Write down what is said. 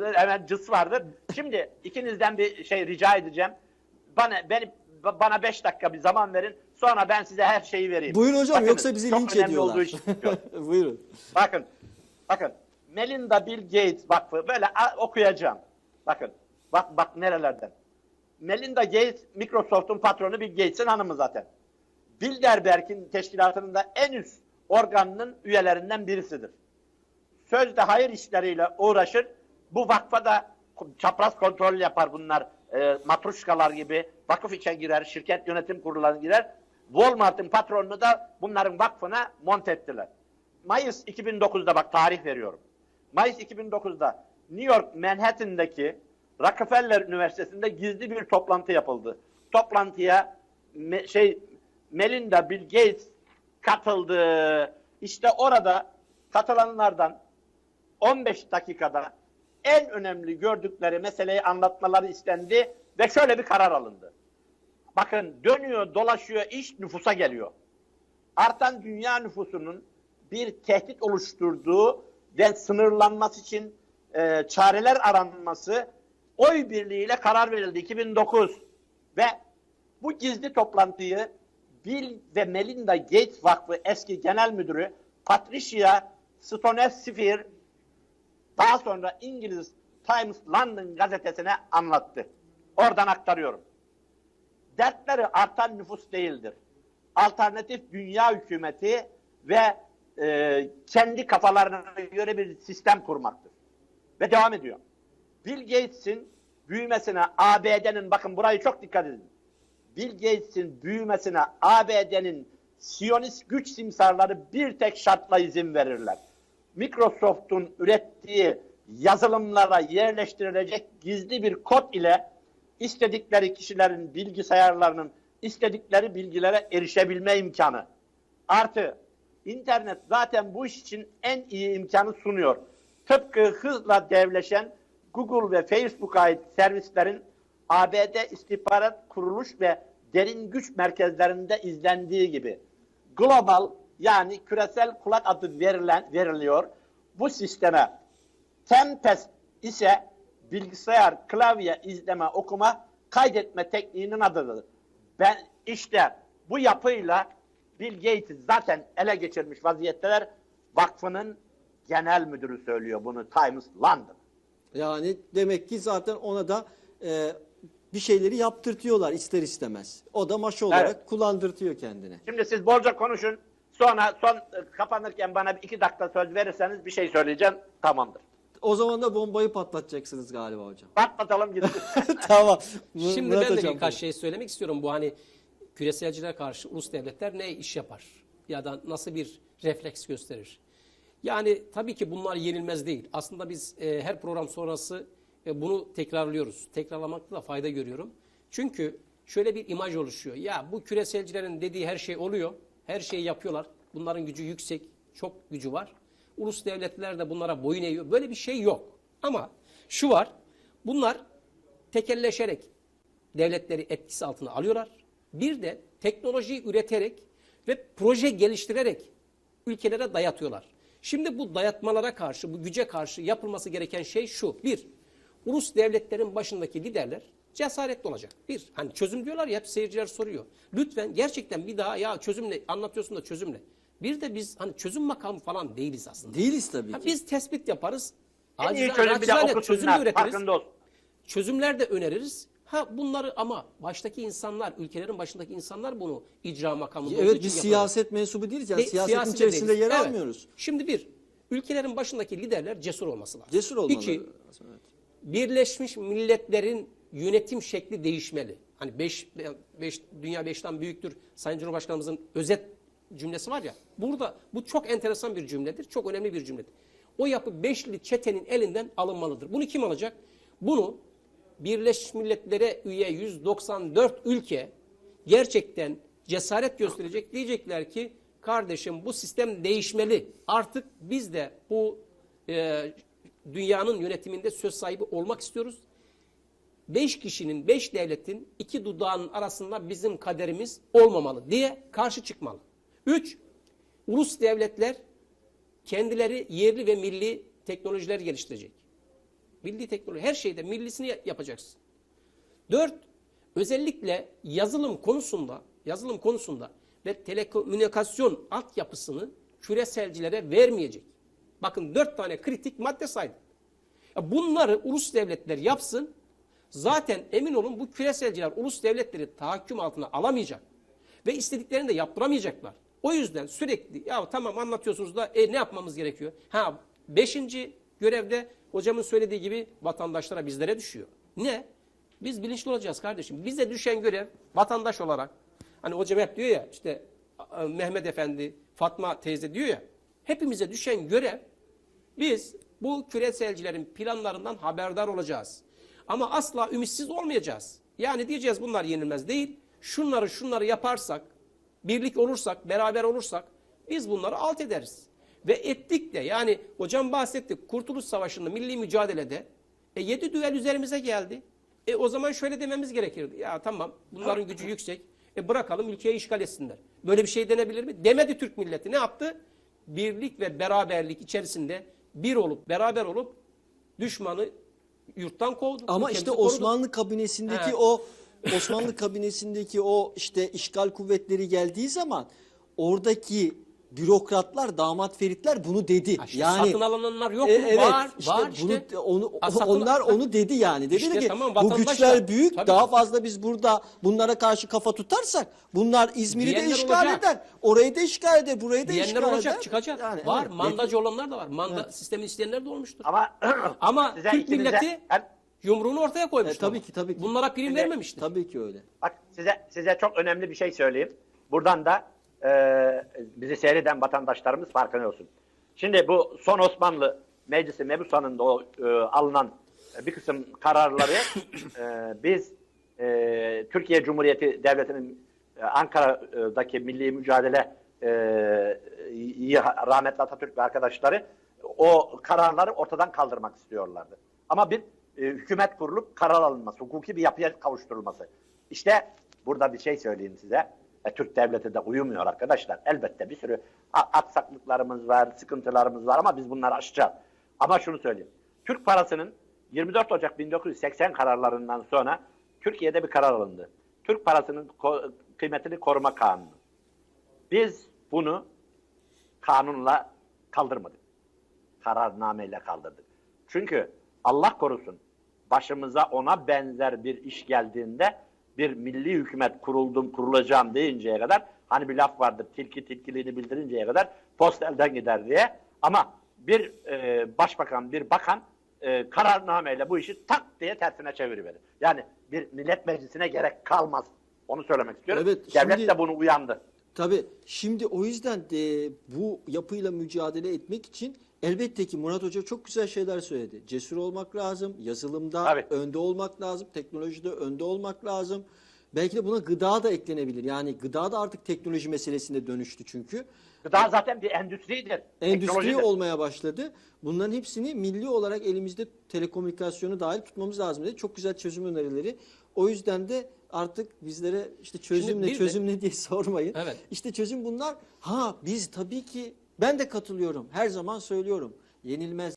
vardır, hemen cıs vardır. Şimdi ikinizden bir şey rica edeceğim. Bana beni bana beş dakika bir zaman verin. Sonra ben size her şeyi vereyim. Buyurun hocam Bakın, yoksa bizi linç ediyorlar. Buyurun. Bakın, bakın. Melinda Bill Gates Vakfı böyle okuyacağım. Bakın, bak bak nerelerden. Melinda Gates, Microsoft'un patronu Bill Gates'in hanımı zaten. Bilderberg'in teşkilatının da en üst organının üyelerinden birisidir. Sözde hayır işleriyle uğraşır. Bu vakfa da çapraz kontrol yapar bunlar. E, matruşkalar gibi vakıf içe girer, şirket yönetim kurullarına girer. Walmart'ın patronunu da bunların vakfına monte ettiler. Mayıs 2009'da bak tarih veriyorum. Mayıs 2009'da New York Manhattan'daki Rockefeller Üniversitesi'nde gizli bir toplantı yapıldı. Toplantıya me- şey Melinda Bill Gates katıldı. İşte orada katılanlardan 15 dakikada en önemli gördükleri meseleyi anlatmaları istendi ve şöyle bir karar alındı. Bakın dönüyor dolaşıyor iş nüfusa geliyor. Artan dünya nüfusunun bir tehdit oluşturduğu ve sınırlanması için e, çareler aranması oy birliğiyle karar verildi 2009 ve bu gizli toplantıyı Bill ve Melinda Gates Vakfı eski genel müdürü Patricia Stonesifir daha sonra İngiliz Times London gazetesine anlattı. Oradan aktarıyorum. Dertleri artan nüfus değildir. Alternatif dünya hükümeti ve e, kendi kafalarına göre bir sistem kurmaktır. Ve devam ediyor. Bill Gates'in büyümesine ABD'nin bakın burayı çok dikkat edin. Bill Gates'in büyümesine ABD'nin Siyonist güç simsarları bir tek şartla izin verirler. Microsoft'un ürettiği yazılımlara yerleştirilecek gizli bir kod ile istedikleri kişilerin bilgisayarlarının istedikleri bilgilere erişebilme imkanı. Artı internet zaten bu iş için en iyi imkanı sunuyor. Tıpkı hızla devleşen Google ve Facebook'a ait servislerin ABD istihbarat kuruluş ve derin güç merkezlerinde izlendiği gibi. Global yani küresel kulak adı verilen veriliyor. Bu sisteme Tempest ise bilgisayar, klavye, izleme, okuma, kaydetme tekniğinin adıdır. Ben işte bu yapıyla Bill Gates'i zaten ele geçirmiş vaziyetteler. Vakfının genel müdürü söylüyor bunu Times London. Yani demek ki zaten ona da e, bir şeyleri yaptırtıyorlar ister istemez. O da maşa olarak Evet. kullandırtıyor kendine. Şimdi siz bolca konuşun. Sonra son e, kapanırken bana bir iki dakika söz verirseniz bir şey söyleyeceğim. Tamamdır. O zaman da bombayı patlatacaksınız galiba hocam. Patlatalım gitsin. tamam. Şimdi Murat ben de hocam, birkaç şey söylemek istiyorum. Bu hani küreselcilere karşı ulus devletler ne iş yapar? Ya da nasıl bir refleks gösterir? Yani tabii ki bunlar yenilmez değil. Aslında biz e, her program sonrası e, bunu tekrarlıyoruz. Tekrarlamakta da fayda görüyorum. Çünkü şöyle bir imaj oluşuyor. Ya bu küreselcilerin dediği her şey oluyor. Her şeyi yapıyorlar. Bunların gücü yüksek. Çok gücü var. Ulus devletler de bunlara boyun eğiyor. Böyle bir şey yok. Ama şu var. Bunlar tekelleşerek devletleri etkisi altına alıyorlar. Bir de teknolojiyi üreterek ve proje geliştirerek ülkelere dayatıyorlar. Şimdi bu dayatmalara karşı, bu güce karşı yapılması gereken şey şu. Bir, ulus devletlerin başındaki liderler cesaretli olacak. Bir, hani çözüm diyorlar ya hep seyirciler soruyor. Lütfen gerçekten bir daha ya çözümle anlatıyorsun da çözümle. Bir de biz hani çözüm makamı falan değiliz aslında. Değiliz tabii Ha, ki. biz tespit yaparız. en iyi çözüm bir de çözüm üretiriz çözümler de öneririz. Ha bunları ama baştaki insanlar, ülkelerin başındaki insanlar bunu icra makamında Evet biz siyaset mensubu değiliz. Yani De- siyasetin siyasi içerisinde değiliz. yer Evet. almıyoruz. Şimdi bir, ülkelerin başındaki liderler cesur olması lazım. Cesur olmalı. İki, Evet. Birleşmiş Milletler'in yönetim şekli değişmeli. Hani beş, beş, dünya beşten büyüktür. Sayın Cumhurbaşkanımızın özet cümlesi var ya. Burada bu çok enteresan bir cümledir. Çok önemli bir cümledir. O yapı beşli çetenin elinden alınmalıdır. Bunu kim alacak? Bunu Birleşmiş Milletler'e üye 194 ülke gerçekten cesaret gösterecek. Diyecekler ki kardeşim bu sistem değişmeli. Artık biz de bu e, dünyanın yönetiminde söz sahibi olmak istiyoruz. Beş kişinin, beş devletin iki dudağının arasında bizim kaderimiz olmamalı diye karşı çıkmalı. Üç, ulus devletler kendileri yerli ve milli teknolojiler geliştirecek. milli teknoloji her şeyde millisini ya- yapacaksın. Dört, özellikle yazılım konusunda, yazılım konusunda ve telekomünikasyon altyapısını küreselcilere vermeyecek. Bakın dört tane kritik madde saydım. Bunları ulus devletler yapsın. Zaten emin olun bu küreselciler ulus devletleri tahakküm altına alamayacak. Ve istediklerini de yaptıramayacaklar. O yüzden sürekli ya tamam anlatıyorsunuz da e, ne yapmamız gerekiyor? Ha beşinci görevde hocamın söylediği gibi vatandaşlara bizlere düşüyor. Ne? Biz bilinçli olacağız kardeşim. Bize düşen görev vatandaş olarak. Hani hocam hep diyor ya işte Mehmet Efendi, Fatma teyze diyor ya. Hepimize düşen görev biz bu küreselcilerin planlarından haberdar olacağız. Ama asla ümitsiz olmayacağız. Yani diyeceğiz bunlar yenilmez değil. Şunları şunları yaparsak, birlik olursak, beraber olursak biz bunları alt ederiz. Ve ettik de yani hocam bahsetti Kurtuluş Savaşı'nda milli mücadelede e, 7 düel üzerimize geldi. E o zaman şöyle dememiz gerekirdi. Ya tamam bunların gücü yüksek. E bırakalım ülkeyi işgal etsinler. Böyle bir şey denebilir mi? Demedi Türk milleti. Ne yaptı? Birlik ve beraberlik içerisinde bir olup beraber olup düşmanı yurttan kovdu. Ama işte korudu. Osmanlı kabinesindeki He. o Osmanlı kabinesindeki o işte işgal kuvvetleri geldiği zaman oradaki bürokratlar, damat feritler bunu dedi. Ha işte yani satın alınanlar yok E, mu? evet, var, işte var bunu, işte. onu, Ha, satın- onlar onu dedi yani. Dedi İşte ki tamam, bu güçler da- büyük. Tabii daha fazla biz burada bunlara karşı kafa tutarsak bunlar İzmir'i de işgal olacak. eder. Orayı da işgal eder, burayı da Diyenler işgal olacak, eder. çıkacak. Yani, var, evet, mandacı olanlar da var. Manda Evet. sistemi isteyenler de olmuştur. Ama Ama Türk ikinize- milleti yumruğunu ortaya koymuştu. E, tabii ki, tabii ki. Bunlara prim vermemişti. Tabii ki öyle. Bak size size çok önemli bir şey söyleyeyim. Buradan da e, bizi seyreden vatandaşlarımız farkında olsun. Şimdi bu son Osmanlı Meclisi Mebusan'ında o e, alınan bir kısım kararları e, biz e, Türkiye Cumhuriyeti Devleti'nin e, Ankara'daki milli mücadele e, rahmetli Atatürk ve arkadaşları o kararları ortadan kaldırmak istiyorlardı. Ama bir e, hükümet kurulup karar alınması, hukuki bir yapıya kavuşturulması. İşte burada bir şey söyleyeyim size. E, Türk devleti de uyumuyor arkadaşlar. Elbette bir sürü aksaklıklarımız var, sıkıntılarımız var ama biz bunları aşacağız. Ama şunu söyleyeyim. Türk parasının 24 Ocak 1980 kararlarından sonra Türkiye'de bir karar alındı. Türk parasının kıymetini koruma kanunu. Biz bunu kanunla kaldırmadık. Kararnameyle kaldırdık. Çünkü Allah korusun başımıza ona benzer bir iş geldiğinde bir milli hükümet kuruldum kurulacağım deyinceye kadar hani bir laf vardır tilki tilkiliğini bildirinceye kadar post elden gider diye ama bir e, başbakan bir bakan e, kararnameyle bu işi tak diye tersine çeviriverir. Yani bir millet meclisine gerek kalmaz. Onu söylemek istiyorum. Evet, Devlet şimdi- de bunu uyandı. Tabii şimdi o yüzden de bu yapıyla mücadele etmek için elbette ki Murat Hoca çok güzel şeyler söyledi. Cesur olmak lazım, yazılımda Tabii. önde olmak lazım, teknolojide önde olmak lazım. Belki de buna gıda da eklenebilir. Yani gıda da artık teknoloji meselesine dönüştü çünkü. Gıda zaten bir endüstridir. Endüstri teknolojidir. olmaya başladı. Bunların hepsini milli olarak elimizde telekomünikasyonu dahil tutmamız lazım dedi. Çok güzel çözüm önerileri. O yüzden de artık bizlere işte çözüm ne bir de- çözüm ne diye sormayın. Evet. İşte çözüm bunlar. Ha biz tabii ki ben de katılıyorum. Her zaman söylüyorum. Yenilmez